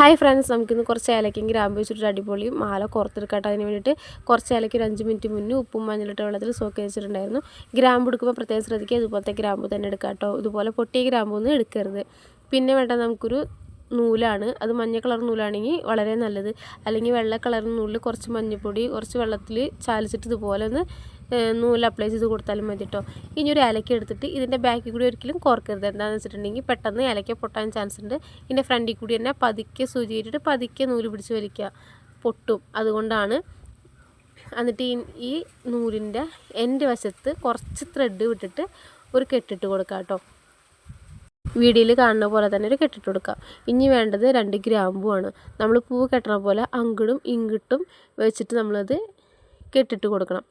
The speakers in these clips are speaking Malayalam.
ഹായ് ഫ്രണ്ട്സ് നമുക്കിന്ന് കുറച്ച് ഏലക്കയും ഗ്രാമ്പ് വെച്ചിട്ട് അടിപൊളി മാല പുറത്തെടുക്കട്ടെ അതിന് വേണ്ടിയിട്ട് കുറച്ച് ഏലയ്ക്ക് ഒരു അഞ്ച് മിനിറ്റ് മുന്നേ ഉപ്പും മഞ്ഞളിട്ട വെള്ളത്തിൽ സോക്ക് വെച്ചിട്ടുണ്ടായിരുന്നു ഗ്രാമ്പ് എടുക്കുമ്പോൾ പ്രത്യേകം ശ്രദ്ധിക്കുക ഇതുപോലത്തെ ഗ്രാമ്പ് തന്നെ എടുക്കാം കേട്ടോ ഇതുപോലെ പൊട്ടിയ ഗ്രാമ്പൊന്നും എടുക്കരുത്. പിന്നെ വേണ്ട നമുക്കൊരു നൂലാണ്. അത് മഞ്ഞ കളർ നൂലാണെങ്കിൽ വളരെ നല്ലത്. അല്ലെങ്കിൽ വെള്ള കളർ നൂലിൽ കുറച്ച് മഞ്ഞൾപ്പൊടി കുറച്ച് വെള്ളത്തിൽ ചാലിച്ചിട്ട് ഇതുപോലെ ഒന്ന് നൂൽ അപ്ലൈ ചെയ്ത് കൊടുത്താലും മതി കേട്ടോ ഇനി ഒരു ഏലക്ക എടുത്തിട്ട് ഇതിന്റെ ബാക്കിൽ കൂടി ഒരിക്കലും കോർക്കരുത്. എന്താണെന്ന് വെച്ചിട്ടുണ്ടെങ്കിൽ പെട്ടെന്ന് ഏലക്ക പൊട്ടാൻ ചാൻസ് ഉണ്ട്. ഇതിന്റെ ഫ്രണ്ടിൽ കൂടി തന്നെ പതുക്കെ സൂചി ഇട്ടിട്ട് പതുക്കെ നൂൽ പിടിച്ച് വലിക്കുക. പൊട്ടും. അതുകൊണ്ടാണ് എന്നിട്ട് ഈ നൂലിന്റെ എന്റെ വശത്ത് കുറച്ച് ത്രെഡ് വിട്ടിട്ട് ഒരു കെട്ടിട്ട് കൊടുക്കുക കേട്ടോ വീഡിയോയിൽ കാണുന്ന പോലെ തന്നെ ഒരു കെട്ടിട്ട് കൊടുക്കാം. ഇനി വേണ്ടത് രണ്ട് ഗ്രാമ്പുമാണ് നമ്മൾ പൂവ് കെട്ടണ പോലെ അങ്കിടും ഇങ്കിട്ടും വെച്ചിട്ട് നമ്മളത് കെട്ടിട്ട് കൊടുക്കണം.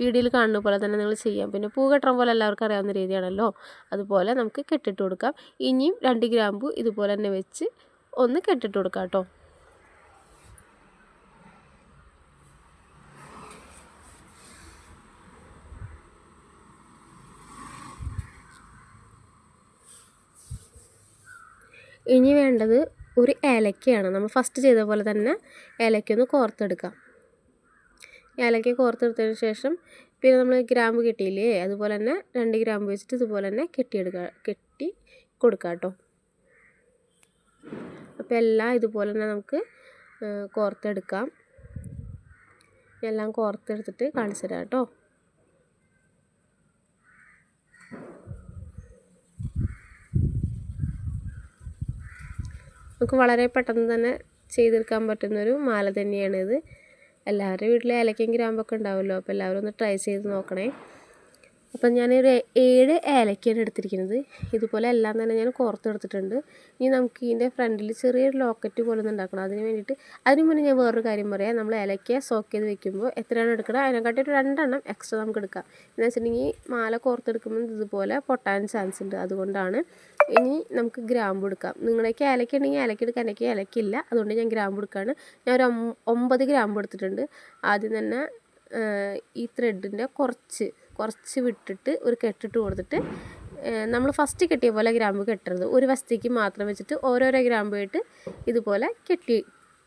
വീഡിയോയിൽ കാണുന്ന പോലെ തന്നെ നിങ്ങൾ ചെയ്യാം. പിന്നെ പൂ കെട്ടണ പോലെ എല്ലാവർക്കും അറിയാവുന്ന രീതിയാണല്ലോ. അതുപോലെ നമുക്ക് കെട്ടിട്ട് കൊടുക്കാം. ഇനിയും രണ്ട് ഗ്രാമ്പു ഇതുപോലെ തന്നെ വെച്ച് ഒന്ന് കെട്ടിട്ട് കൊടുക്കാം കേട്ടോ. ഇനി വേണ്ടത് ഒരു ഏലക്കയാണ്. നമ്മൾ ഫസ്റ്റ് ചെയ്ത പോലെ തന്നെ ഏലക്ക ഒന്ന് കോർത്തെടുക്കാം. ഏലക്ക കോർത്തെടുത്തതിന് ശേഷം പിന്നെ നമ്മൾ ഗ്രാമ്പ് കെട്ടിയില്ലേ അതുപോലെ തന്നെ രണ്ട് ഗ്രാമ്പ് വെച്ചിട്ട് ഇതുപോലെ തന്നെ കെട്ടിയെടുക്കുക കെട്ടി കൊടുക്കുക കേട്ടോ. അപ്പോൾ എല്ലാം ഇതുപോലെ തന്നെ നമുക്ക് കോർത്തെടുക്കാം. എല്ലാം കോർത്തെടുത്തിട്ട് കാണിച്ചു തരാം കേട്ടോ. നമുക്ക് വളരെ പെട്ടെന്ന് തന്നെ ചെയ്തെടുക്കാൻ പറ്റുന്നൊരു മാല തന്നെയാണിത്. എല്ലാവരുടെ വീട്ടിൽ ഏലക്കയും ഗ്രാമ്പൊക്കെ ഉണ്ടാവുമല്ലോ അപ്പോൾ എല്ലാവരും ഒന്ന് ട്രൈ ചെയ്ത് നോക്കണേ. അപ്പം ഒരു ഏഴ് ഏലക്കയാണ് എടുത്തിരിക്കുന്നത്. ഇതുപോലെ എല്ലാം തന്നെ ഞാൻ കോർത്തെടുത്തിട്ടുണ്ട് ഇനി നമുക്ക് ഇതിന്റെ ഫ്രണ്ടിൽ ചെറിയൊരു ലോക്കറ്റ് പോലെ ഒന്ന് ഉണ്ടാക്കണം. അതിന് വേണ്ടിയിട്ട് അതിന് മുന്നേ ഞാൻ വേറൊരു കാര്യം പറയാം. നമ്മൾ ഏലക്ക സോക്ക് ചെയ്ത് വെക്കുമ്പോൾ എത്രയാണ് എടുക്കണം അതിനെക്കാട്ടി ഒരു രണ്ടെണ്ണം എക്സ്ട്രാ നമുക്ക് എടുക്കാം. എന്ന് വെച്ചിട്ടുണ്ടെങ്കിൽ മാല കോർത്തെടുക്കുമ്പോൾ ഇതുപോലെ പൊട്ടാൻ ചാൻസ് ഉണ്ട്. അതുകൊണ്ടാണ് ഇനി നമുക്ക് ഗ്രാമ്പ് എടുക്കാം. നിങ്ങളേക്ക് ഏലക്ക ഉണ്ടെങ്കിൽ ഏലക്ക എടുക്കാൻ എനിക്ക് ഏലക്കില്ല അതുകൊണ്ട് ഞാൻ ഗ്രാമ്പ് എടുക്കുകയാണ് ഞാൻ ഒരു ഒമ്പത് ഗ്രാമ്പ് എടുത്തിട്ടുണ്ട്. ആദ്യം തന്നെ ഈ ത്രെഡിന്റെ കുറച്ച് കുറച്ച് വിട്ടിട്ട് ഒരു കെട്ടിട്ട് കൊടുത്തിട്ട് നമ്മൾ ഫസ്റ്റ് കെട്ടിയ പോലെ ഗ്രാമ്പ് കെട്ടരുത്. ഒരു വസ്തിക്ക് മാത്രം വെച്ചിട്ട് ഓരോരോ ഗ്രാമ്പായിട്ട് ഇതുപോലെ കെട്ടി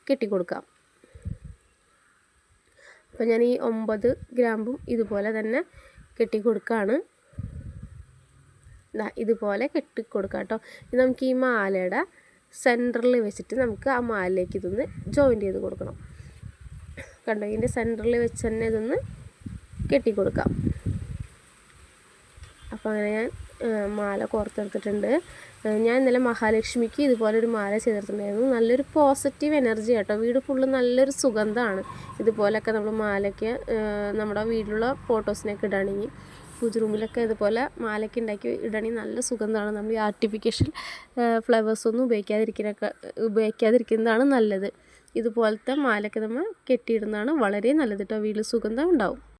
കെട്ടി കൊടുക്കാം അപ്പോൾ ഞാൻ ഈ ഒമ്പത് ഗ്രാമ്പും ഇതുപോലെ തന്നെ കെട്ടി കൊടുക്കുകയാണ് ഇതുപോലെ കെട്ടി. കൊടുക്കാം കേട്ടോ നമുക്ക് ഈ മാലയുടെ സെന്ററിൽ വെച്ചിട്ട് നമുക്ക് ആ മാലയിലേക്ക് ഇതൊന്ന് ജോയിന്റ് ചെയ്ത് കൊടുക്കണം. കണ്ടോ? ഇതിന്റെ സെന്ററിൽ വെച്ച് തന്നെ ഇതൊന്ന് കെട്ടി കൊടുക്കാം അപ്പോൾ അങ്ങനെ ഞാൻ മാല കോർത്തെടുത്തിട്ടുണ്ട്. ഞാൻ ഇന്നലെ മഹാലക്ഷ്മിക്ക് ഇതുപോലെ ഒരു മാല ചെയ്തെടുത്തിട്ടുണ്ടായിരുന്നു. നല്ലൊരു പോസിറ്റീവ് എനർജി കേട്ടോ വീട് ഫുള്ള് നല്ലൊരു സുഗന്ധമാണ് ഇതുപോലൊക്കെ നമ്മൾ മാലയ്ക്ക് നമ്മുടെ വീട്ടിലുള്ള ഫോട്ടോസിനൊക്കെ ഇടണമെങ്കിൽ പൂജ റൂമിലൊക്കെ ഇതുപോലെ മാലയ്ക്ക് ഉണ്ടാക്കി ഇടണമെങ്കിൽ നല്ല സുഗന്ധമാണ് നമ്മൾ ഈ ആർട്ടിഫിഷ്യൽ ഫ്ലവേഴ്സൊന്നും ഉപയോഗിക്കാതിരിക്കുന്നൊക്കെ ഉപയോഗിക്കാതിരിക്കുന്നതാണ് നല്ലത്. ഇതുപോലത്തെ മാലയ്ക്ക് നമ്മൾ കെട്ടിയിടുന്നതാണ് വളരെ നല്ലത് കേട്ടോ വീട്ടിൽ സുഗന്ധം ഉണ്ടാവും.